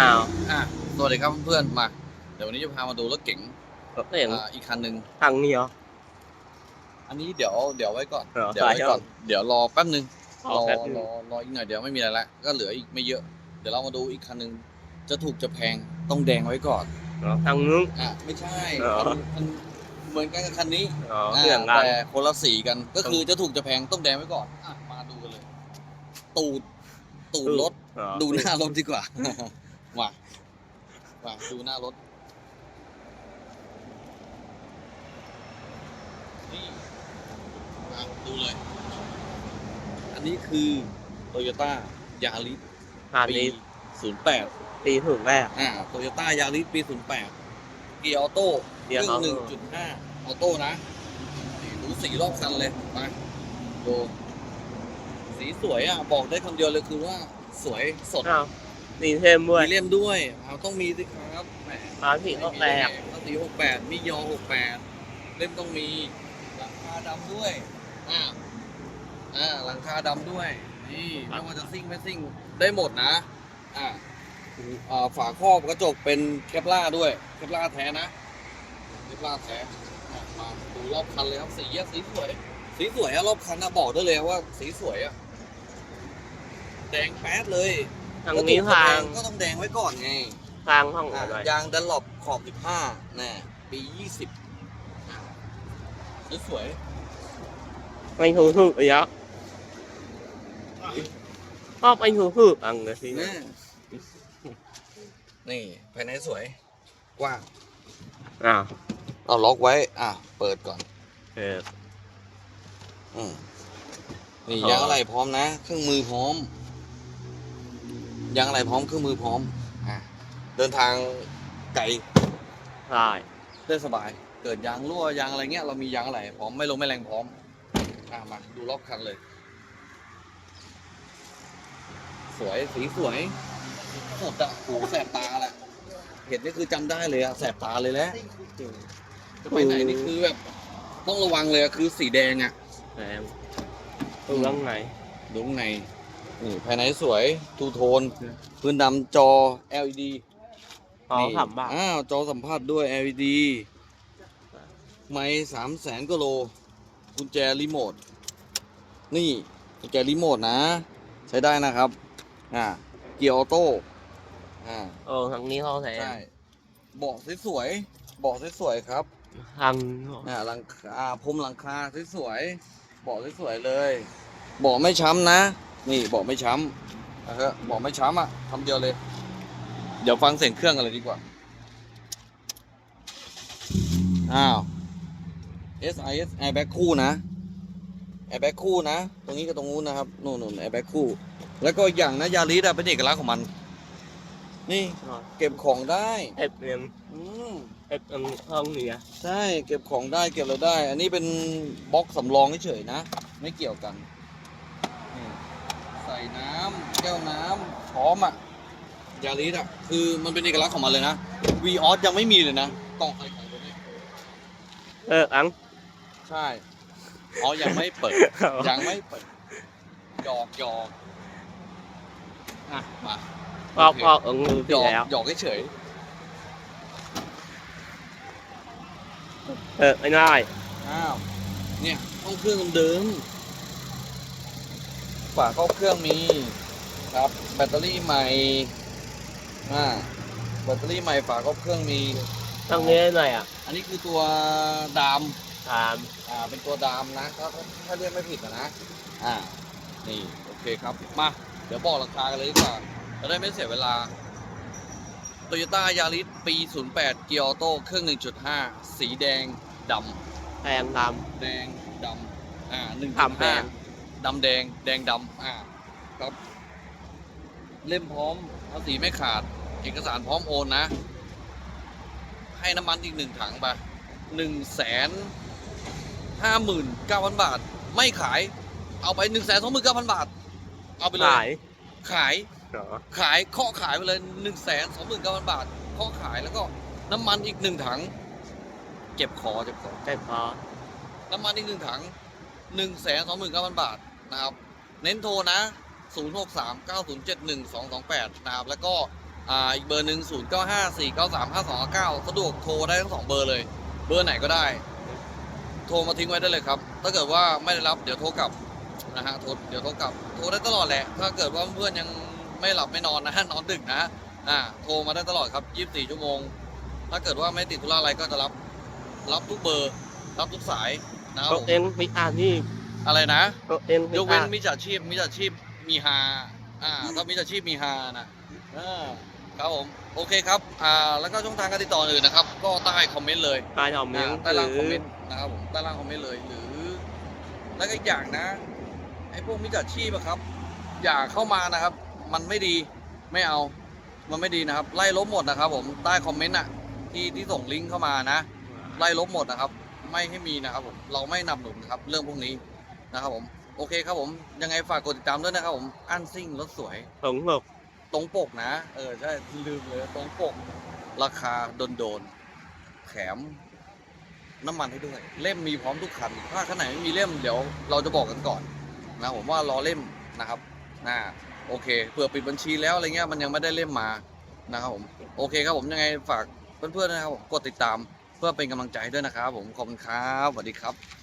อ้าวอะสวัสดีครับเพื่อนๆมา เดี๋ยววันนี้จะพามาดูรถเก๋งก็เห็นอ่าอีกคันหนึ่งทางนี้เหรอ อันนี้เดี๋ยวเดี๋ยวไว้ก่อน เหรอเดี๋ยวไว้ก่อนใช่เดี๋ยวรอแป๊บนึงรรออแป๊บนึง รอรออีกหน่อยเดี๋ยวไม่มีอะไรละ ก็เหลืออีกไม่เยอะ เดี๋ยวเรามาดูอีกคันหนึ่งจะถูกจะแพงต้องแดงไว้ก่อน เหรอทางนู้น อะไม่ใช่เหรอ คันคันเหมือนกันกับคันนี้อ๋ออ่าเรื่องกันแต่คนละสีกัน ก็คือจะถูกจะแพงต้องแดงไว้ก่อนอะมาดูกันเลย ตูด ตูดรถ เหรอดูหน้ารถดีกว่า มามาดูหน้ารถ นี่มาดูเลย อันนี้คือโตโยต้ายาริสทางปีนี้08ตีถึงแรก อ่าโตโยต้ายาริสปี08เกียร์ออโต้เกียร์ออโต้ หนึ่งจุดห้าออโต้นะนี่ดูสีรอบคันเลยมาดูสีสวยอะ บอกได้คำเดียวเลยคือว่าสวยสด อ้าว มีเทมด้วยมีเล่มด้วยเอาต้องมีสิครับแหมมาสีก็แปลกภาษีหกแปดมียอหกแปดเล่มต้องมีหลังคาดำด้วยอ่าอ่าหลังคาดำด้วยนี่ไม่ว่าจะซิ่งไม่ซิ่งได้หมดนะอ่าอ่าฝาครอบกระจกเป็นเคปล่าร์ด้วยเคปล่าร์แท้นะเคปล่าร์แท้อะมาดูรอบคันเลยครับสีอะสีสวย สีสวยอะรอบคันนะบอกได้เลยว่าสีสวยอะแดงแป๊ดเลย ทางนี้ทางก็ต้องแดงไว้ก่อนไงทางห้องอะอะไรยางดันหลบขอบ15น่ะปี20สวยไม่ถูกถูกเยอะชอบไม่ถูกถูกอังเลยสิๆนะนี่ภายในสวยกว้างอ้าวเอาล็อกไว้ อะ เปิดก่อนเอออืมนี่อ๋อยางอะไรพร้อมนะ เครื่องมือพร้อม ยางอะไรพร้อมเครื่องมือพร้อมอะเดินทางไกลใช่ได้สบาย เกิดยางรั่วยางอะไรเงี้ยเรามียางอะไรพร้อมไม่ลงไม่แรงพร้อมอะมาดูรอบคันเลย สวยสีสวยสดอะโหแสบตาแหละเห็นนี่คือจำได้เลยอะแสบตาเลยแหละจะไปไหนนี่คือแบบต้องระวังเลยอะคือสีแดงอะแหมดูข้างใน ดูข้างใน นี่ภายในสวยทูโทน พื้นดำจอ LED อ๋อนี่สามบาทอ้าวจอสัมผัสด้วย LED ไม่สามแสนกว่าโล กุญแจรีโมท นี่กุญแจรีโมทนะ ใช้ได้นะครับ อ่า เกียร์ออโต้ อ่า เออทางนี้เขาแทนใช่เบาะสวยๆเบาะสวยๆครับ ทางอ่าหลังคาพรมหลังคาสวยๆเบาะสวยๆเลยเบาะไม่ช้ำนะ นี่เบาะไม่ช้ำนะครับเบาะไม่ช้ำอะทำเดียวเลย เดี๋ยวฟังเสียงเครื่องกันเลยดีกว่า อ้าว SIS airbag คู่นะ airbag คู่นะ ตรงนี้กับตรงนู้นนะครับ นู่นๆ airbag คู่ แล้วก็อีกอย่างนะยาริสอะเป็นเอกลักษณ์ของมัน นี่เก็บของได้เอฟเอ็มอืมเอฟเอ็มห้องนี้อะใช่ เก็บของได้ เก็บอะไรได้ อันนี้เป็นบล็อกสำรองเฉยๆนะ ไม่เกี่ยวกันนี่ใส่น้ำแก้วน้ำพร้อมอะยาริสอะ คือมันเป็นเอกลักษณ์ของมันเลยนะวีออสยังไม่มีเลยนะกล่องใส่ไข่ตัวนี้เอออัง ใช่อ๋อยังไม่เปิด ยังไม่เปิดหยอกหยอกอะมาพอกพอกเอิงมือหพี่ยอกแล้ว หยอกเฉยเออไม่ได้ๆอ้าวเนี่ยห้องเครื่องเดิมๆ ฝาเข้าเครื่องมีครับ แบตเตอรี่ใหม่อ่าแบตเตอรี่ใหม่ฝาเข้าเครื่องมีทางนี้หน่อยอะอันนี้คือตัวดามตามอ่าเป็นตัวดามนะถ้าถ้าเรียกไม่ผิดอะนะอ่านี่โอเคครับมาเดี๋ยวบอกราคากันเลยดีกว่าจะได้ไม่เสียเวลา Toyota Yaris ปี 08 เกียร์ออโต้เครื่อง 1.5 สีแดงดแพงตามำแดงดำอ่าดำแดง1.5ดำแดงแดงดำอ่าครับเล่มพร้อมภาษีไม่ขาด เอกสารพร้อมโอนนะ ให้น้ำมันอีกหนึ่งถังไปหนึ่งแสนห้าหมื่นเก้าพันบาท ไม่ขาย เอาไปหนึ่งแสนสองหมื่นเก้าพันบาท เอาไปเลขายยขายเหรอขายเคาะขายไปเลยหนึ่งแสนสองหมื่นเก้าพันบาทเคาะขายแล้วก็น้ำมันอีกหนึ่งถัง เจ็บคอเจ็บคอใช่พอน้ำมันอีกหนึ่งถังหนึ่งแสนสองหมื่นเก้าพันบาท นะครับ เน้นโทรนะ 0 6 3 9 0 7 1 2 2 8 นะครับ แล้วก็อ่าอีกเบอร์หนึ่งศูนย์เก้าห้าสี่เก้าสามห้าสองเก้าสะดวกโทรได้ทั้งสองเบอร์เลย เบอร์ไหนก็ได้ โทรมาทิ้งไว้ได้เลยครับ ถ้าเกิดว่าไม่ได้รับเดี๋ยวโทรกลับนะฮะ โทรเดี๋ยวโทรกลับ โทรได้ตลอดแหละ ถ้าเกิดว่าเพื่อนยังไม่หลับไม่นอนนะนอนดึกนะอ่า โทรมาได้ตลอดครับ 24 ชั่วโมง ถ้าเกิดว่าไม่ติดธุระอะไรก็จะรับ รับทุกเบอร์ รับทุกสายนะครับผมเอ็นมิอานี่ อะไรนะรถเอ็นมิยกเว้อานมิจฉาชีพมิจฉาชีพมีฮาอ่าถ้ามิจฉาชีพมีฮานะเออครับผมโอเคครับอ่าแล้วก็ช่องทางการติดต่ออื่นนะครับ ก็ใต้คอมเมนต์เลยปลายหอมเมียงอ่าใต้ล่างหคอมเมรืนต์นะครับผมใต้ล่างคอมเมนต์เลยหรือ แล้วก็อีกอย่างนะไอ้พวกมิจฉาชีพอะครับ อย่าเข้ามานะครับ มันไม่ดีไม่เอา มันไม่ดีนะครับ ไล่ลบหมดนะครับ ผมใต้คอมเมนต์อะที่ที่ส่งลิงก์เข้ามานะ ไล่ลบหมดนะครับ ไม่ให้มีนะครับผมเราไม่นำหนุนนะครับ เรื่องพวกนี้ นะครับผมโอเคครับผมยังไงฝากกดติดตามด้วยนะครับผมอันซิ่งรถสวยหลงหลบตรงปกนะ เออใช่ลืมเลยตรงปก ราคาโดนโดนๆแถมน้ำมันให้ด้วย เล่มมีพร้อมทุกคัน ถ้าคันไหนไม่มีเล่มเดี๋ยวเราจะบอกกันก่อนนะผมว่ารอเล่มนะครับนะโอเคเผื่อปิดบัญชีแล้วอะไรเงี้ยมันยังไม่ได้เล่มมานะครับผมโอเคครับผมยังไงฝากเพื่อนๆนะครับผมกดติดตามเพื่อเป็นกำลังใจให้ด้วยนะครับ ผมขอบคุณครับสวัสดีครับ